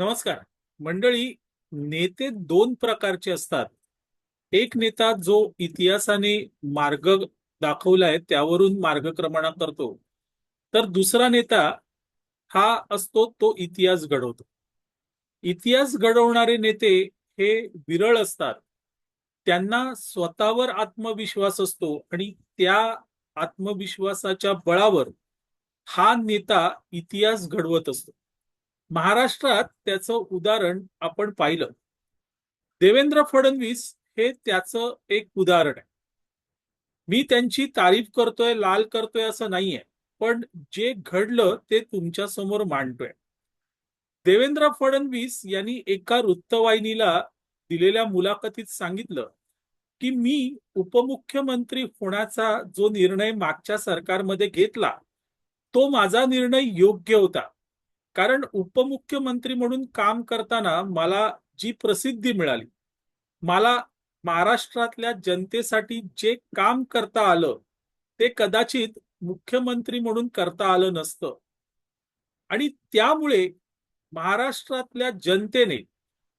नमस्कार. मंडळी नेते दोन प्रकारचे असतात. एक नेता जो इतिहासाने मार्ग दाखवलाय त्यावरून मार्गक्रमणा करतो तर दुसरा नेता हा असतो तो इतिहास घडवतो. इतिहास घडवणारे नेते हे विरळ असतात. त्यांना स्वतःवर आत्मविश्वास असतो आणि त्या आत्मविश्वासाच्या बळावर हा नेता इतिहास घडवत असतो. महाराष्ट्रात त्याचं उदाहरण आपण पाहिलं. देवेंद्र फडणवीस हे त्याचं एक उदाहरण आहे. मी त्यांची तारीफ करतोय लाल करतोय असं नाहीये पण जे घडलं ते तुमच्यासमोर मांडतोय. देवेंद्र फडणवीस यांनी एका वृत्तवाहिनीला दिलेल्या मुलाखतीत सांगितलं की मी उपमुख्यमंत्री होण्याचा जो निर्णय मागच्या सरकारमध्ये घेतला तो माझा निर्णय योग्य होता. कारण उपमुख्यमंत्री म्हणून काम करताना मला जी प्रसिद्धी मिळाली मला महाराष्ट्रातल्या जनतेसाठी जे काम करता आलं ते कदाचित मुख्यमंत्री म्हणून करता आलं नसतं. आणि त्यामुळे महाराष्ट्रातल्या जनतेने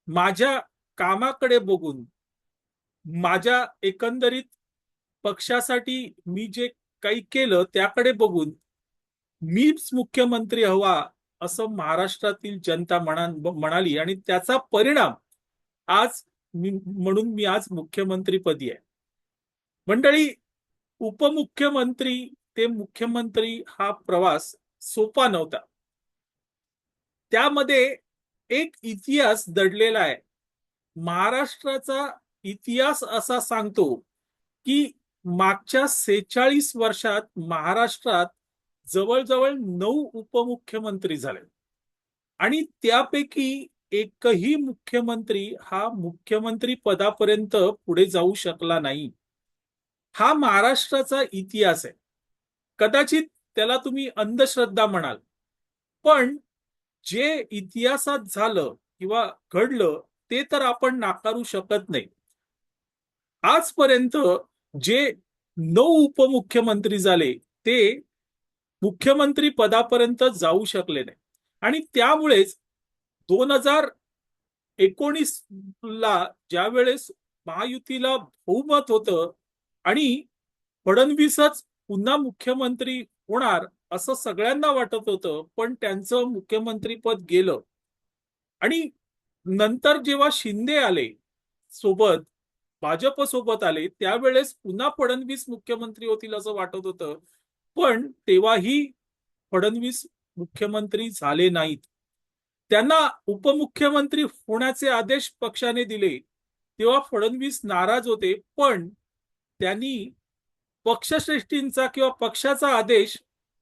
माझ्या कामाकडे बघून माझ्या एकंदरीत पक्षासाठी मी जे काही केलं त्याकडे बघून मीच मुख्यमंत्री हवा असं महाराष्ट्रातील जनता म्हणा म्हणाली. आणि त्याचा परिणाम आज म्हणून मी आज मुख्यमंत्रीपदी आहे. मंडळी उपमुख्यमंत्री ते मुख्यमंत्री हा प्रवास सोपा नव्हता. त्यामध्ये एक इतिहास दडलेला आहे. महाराष्ट्राचा इतिहास असा सांगतो की मागच्या सेहेचाळीस वर्षात महाराष्ट्रात जवळजवळ नऊ उपमुख्यमंत्री झाले. आणि त्यापैकी एकही मुख्यमंत्री हा मुख्यमंत्री पदापर्यंत पुढे जाऊ शकला नाही. हा महाराष्ट्राचा इतिहास आहे. कदाचित त्याला तुम्ही अंधश्रद्धा म्हणाल. पण जे इतिहासात झालं किंवा घडलं ते तर आपण नाकारू शकत नाही. आजपर्यंत जे नऊ उपमुख्यमंत्री झाले ते मुख्यमंत्री पदापर्यंत जाऊ शकले नाही. आणि त्यामुळेच दोन हजार एकोणीस ला ज्या वेळेस महायुतीला बहुमत होतं आणि फडणवीसच पुन्हा मुख्यमंत्री होणार असं सगळ्यांना वाटत होतं पण त्यांचं मुख्यमंत्रीपद गेलं. आणि नंतर जेव्हा शिंदे आले सोबत भाजप सोबत आले त्यावेळेस पुन्हा फडणवीस मुख्यमंत्री होतील असं वाटत होतं. पण तेव्हाही फडणवीस मुख्यमंत्री झाले नाहीत. त्यांना उपमुख्यमंत्री होण्याचे आदेश पक्षाने दिले. तेव्हा फडणवीस नाराज होते पण त्यांनी पक्षश्रेष्ठींचा किंवा पक्षाचा आदेश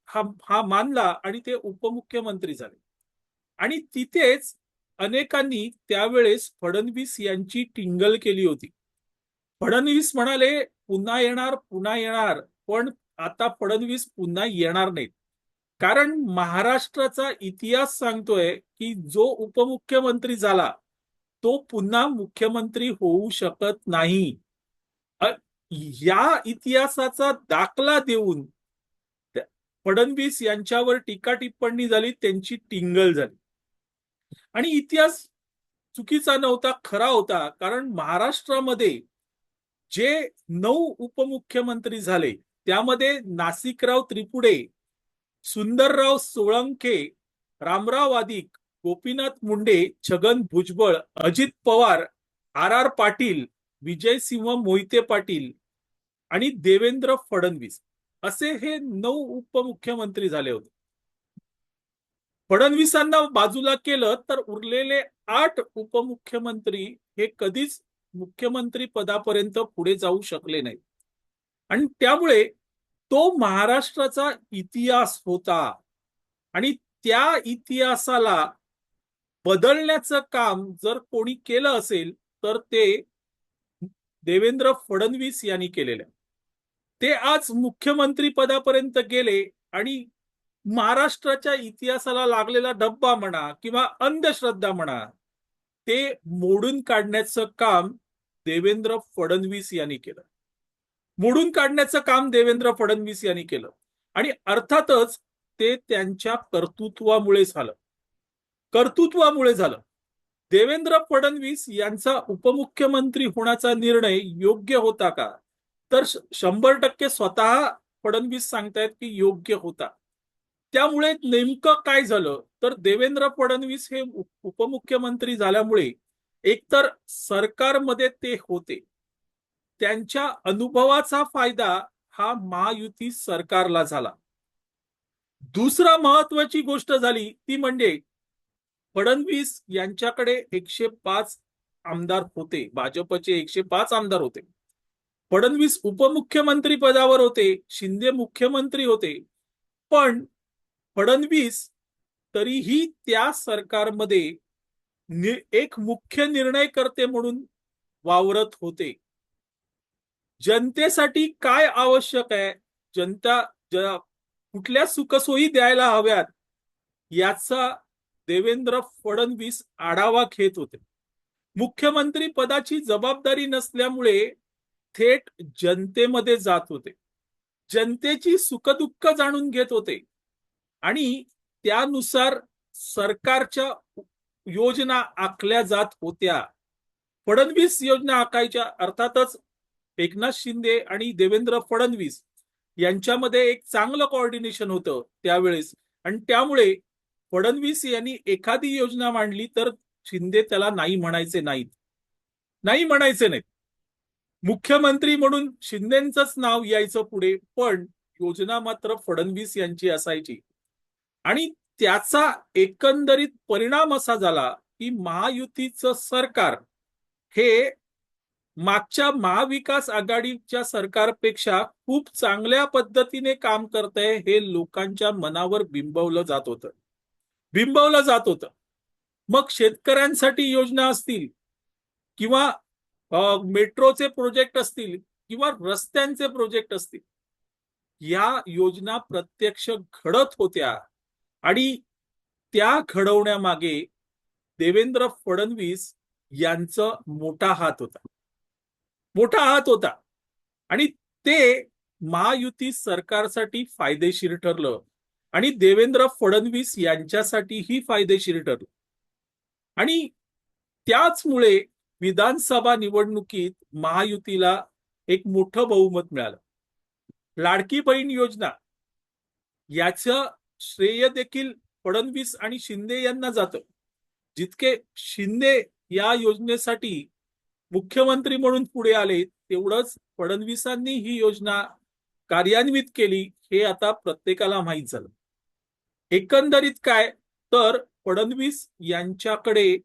हा हा मानला आणि ते उपमुख्यमंत्री झाले. आणि तिथेच अनेकांनी त्यावेळेस फडणवीस यांची टिंगल केली होती. फडणवीस म्हणाले पुन्हा येणार पुन्हा येणार पण आता फडणवीस पुन्हा येणार नाहीत. कारण महाराष्ट्राचा इतिहास सांगतोय की जो उपमुख्यमंत्री झाला तो पुन्हा मुख्यमंत्री होऊ शकत नाही. या इतिहासाचा दाखला देऊन फडणवीस यांच्यावर टीका टिप्पणी झाली त्यांची टिंगल झाली. आणि इतिहास चुकीचा नव्हता खरा होता कारण महाराष्ट्रामध्ये जे नऊ उपमुख्यमंत्री झाले त्यामध्ये नासिकराव त्रिपुडे सुंदरराव सोळंके रामराव आदिक गोपीनाथ मुंडे छगन भुजबळ अजित पवार आर आर पाटील विजयसिंह मोहिते पाटील आणि देवेंद्र फडणवीस असे हे नऊ उपमुख्यमंत्री झाले होते. फडणवीसांना बाजूला केलं तर उरलेले आठ उपमुख्यमंत्री हे कधीच मुख्यमंत्री पदापर्यंत पुढे जाऊ शकले नाहीत. आणि त्यामुळे तो महाराष्ट्राचा इतिहास होता. आणि त्या इतिहासाला बदलण्याचं काम जर कोणी केलं असेल तर ते देवेंद्र फडणवीस यांनी केलेलं ते आज मुख्यमंत्री पदापर्यंत गेले आणि महाराष्ट्राच्या इतिहासाला लागलेला डब्बा म्हणा किंवा अंधश्रद्धा म्हणा ते मोडून काढण्याचं काम देवेंद्र फडणवीस यांनी केलं. मोडून काढण्याचं काम देवेंद्र फडणवीस यांनी केलं. आणि अर्थातच ते त्यांच्या कर्तृत्वामुळे झालं. कर्तृत्वामुळे झालं. देवेंद्र फडणवीस यांचा उपमुख्यमंत्री होण्याचा निर्णय योग्य होता का? तर शंभर टक्के स्वतः फडणवीस सांगतायत की योग्य होता. त्यामुळे नेमकं काय झालं? तर देवेंद्र फडणवीस हे उपमुख्यमंत्री झाल्यामुळे एकतर सरकारमध्ये ते होते. त्यांच्या अनुभवाचा फायदा हा महायुती सरकारला झाला. दुसरा महत्वाची गोष्ट झाली ती म्हणजे फडणवीस यांच्याकडे एकशे पाच आमदार होते. भाजपचे एकशे पाच आमदार होते. फडणवीस उपमुख्यमंत्री पदावर होते शिंदे मुख्यमंत्री होते. पण फडणवीस तरीही त्या सरकारमध्ये एक मुख्य निर्णयकर्ते म्हणून वावरत होते. जनतेसाठी काय आवश्यक आहे? जनता कुठल्या सुखसोयी द्यायला हव्यात याचा देवेंद्र फडणवीस आढावा घेत होते. मुख्यमंत्री पदाची जबाबदारी नसल्यामुळे थेट जनतेमध्ये जात होते. जनतेची सुखदुःख जाणून घेत होते. आणि त्यानुसार सरकारच्या योजना आखल्या जात होत्या. फडणवीस योजना आखायच्या अर्थातच एकनाथ शिंदे आणि देवेंद्र फडणवीस यांच्यामध्ये एक चांगलं कॉर्डिनेशन होतं त्यावेळेस. आणि त्यामुळे फडणवीस यांनी एखादी योजना मांडली तर शिंदे त्याला नाही म्हणायचे नाहीत. नाही म्हणायचे नाहीत. मुख्यमंत्री म्हणून शिंदेच नाव यायचं पुढे पण योजना मात्र फडणवीस यांची असायची. आणि त्याचा एकंदरीत परिणाम असा झाला की महायुतीचं सरकार हे मागच्या महाविकास आघाडीच्या सरकारपेक्षा खूप चांगल्या पद्धतीने काम करतंय हे लोकांच्या मनावर बिंबवलं जात होतं. बिंबवलं जात होतं. मग शेतकऱ्यांसाठी योजना असतील किंवा मेट्रोचे प्रोजेक्ट असतील किंवा रस्त्यांचे प्रोजेक्ट असतील या योजना प्रत्यक्ष घडत होत्या आणि त्या घडवण्यामागे देवेंद्र फडणवीस यांचं मोठा हात होता. मोठा हात होता. आणि ते महायुती सरकारसाठी फायदेशीर ठरलं. आणि देवेंद्र फडणवीस यांच्यासाठीही फायदेशीर ठरलं. आणि त्याचमुळे विधानसभा निवडणुकीत महायुतीला एक मोठं बहुमत मिळालं. लाडकी बहीण योजना. याचं श्रेय देखील फडणवीस आणि शिंदे यांना जातं. जितके शिंदे या योजनेसाठी मुख्यमंत्री म्हणून पुढे आले तेवढंच फडणवीसांनी ही योजना कार्यान्वित केली हे आता प्रत्येकाला माहीत झालं. एकंदरीत काय? तर फडणवीस यांच्याकडे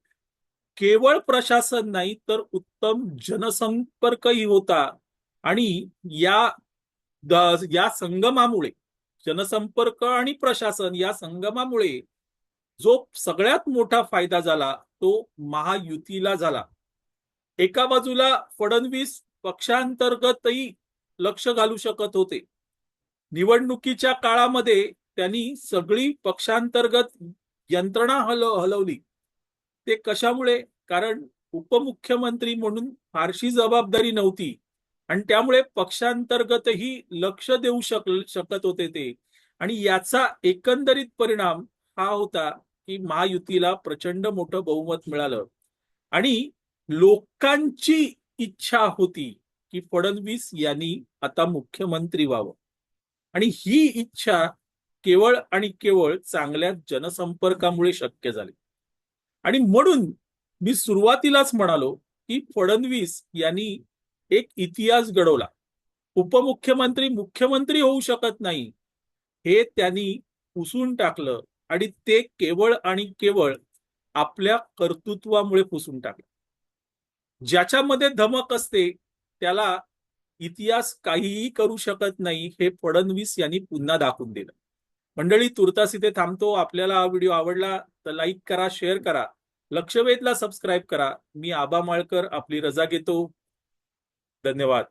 केवळ प्रशासन नाही तर उत्तम जनसंपर्कही होता. आणि या द- या संगमामुळे जनसंपर्क आणि प्रशासन या संगमामुळे जो सगळ्यात मोठा फायदा झाला तो महायुतीला झाला. एका बाजूला फडणवीस पक्षांतर्गतही लक्ष घालू शकत होते. निवडणुकीच्या काळामध्ये त्यांनी सगळी पक्षांतर्गत यंत्रणा हल हलवली. ते कशामुळे? कारण उपमुख्यमंत्री म्हणून फारशी जबाबदारी नव्हती आणि त्यामुळे पक्षांतर्गतही लक्ष देऊ शक शकत होते ते. आणि याचा एकंदरीत परिणाम हा होता की महायुतीला प्रचंड मोठं बहुमत मिळालं. आणि लोकांची इच्छा होती की फडणवीस यांनी आता मुख्यमंत्री व्हावं. आणि ही इच्छा केवळ आणि केवळ चांगल्या जनसंपर्कामुळे शक्य झाली. आणि म्हणून मी सुरुवातीलाच म्हणालो की फडणवीस यांनी एक इतिहास घडवला. उपमुख्यमंत्री मुख्यमंत्री होऊ शकत नाही. हे त्यांनी पुसून टाकलं आणि ते केवळ आणि केवळ आपल्या कर्तृत्वामुळे पुसून टाकलं. ज्याच्यामध्ये धमक असते त्याला इतिहास काहीही करू शकत नाही हे फडणवीस यांनी पुन्हा दाखवून दिलं. मंडळी तुर्तास इथे थांबतो. आपल्याला हा व्हिडिओ आवडला तर लाईक करा शेअर करा. लक्षवेधला सबस्क्राईब करा. मी आबा माळकर आपली रजा घेतो. धन्यवाद.